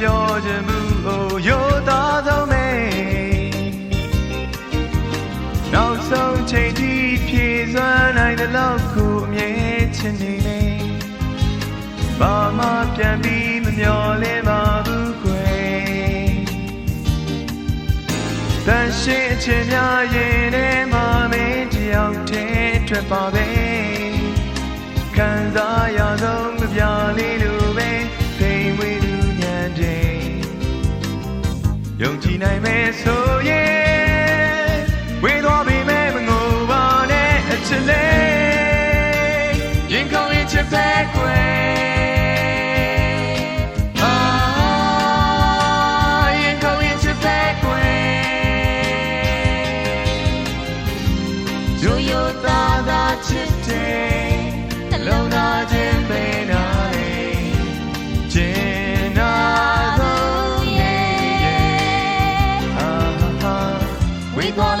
ပြောချင်မှုဟိုရိုးသားဆုံးမေနောက်ဆုံးချိန်ထိဖြည့်စွမ်းနိုင်တဲ့လောက်ကို မှပြန်ပြီးမမျော်လင့်ပါဘူးကွယ်တန်ရှင်းအချင်းများရင်ထဲမှာမင်းတယောက်တည်းထွက်ပါပဲခံစားရဆုံးမပြလေး ရိုးရိုးသားသားချစ်တယ်တလုံးသားချင်းပဲနာလေကျင်နာသောရဲ့အာဟာ We call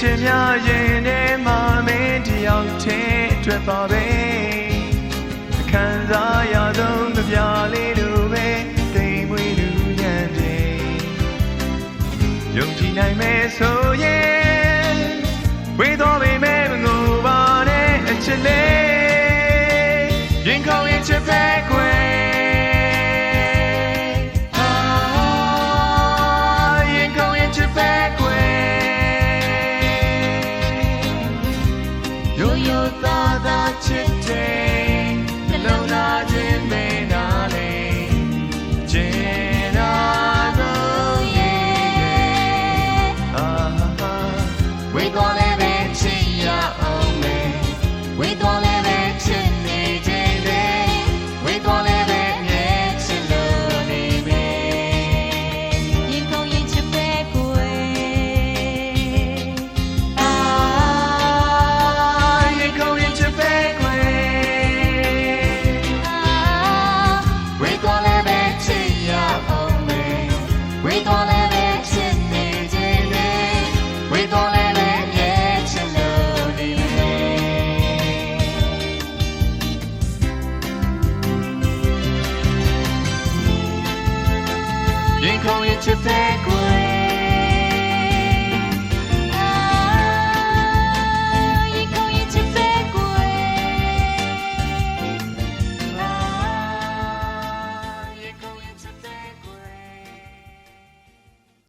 ချင်များရင်ထဲမှာမင်းတယောက်ထဲအတွက်ပါပဲခံစားရဆုံးကြပြလေးလိုပဲတိမ်မွေးလူညံ့တယ်ယုံကြည်နိုင်မယ်ဆိုရင် your father today back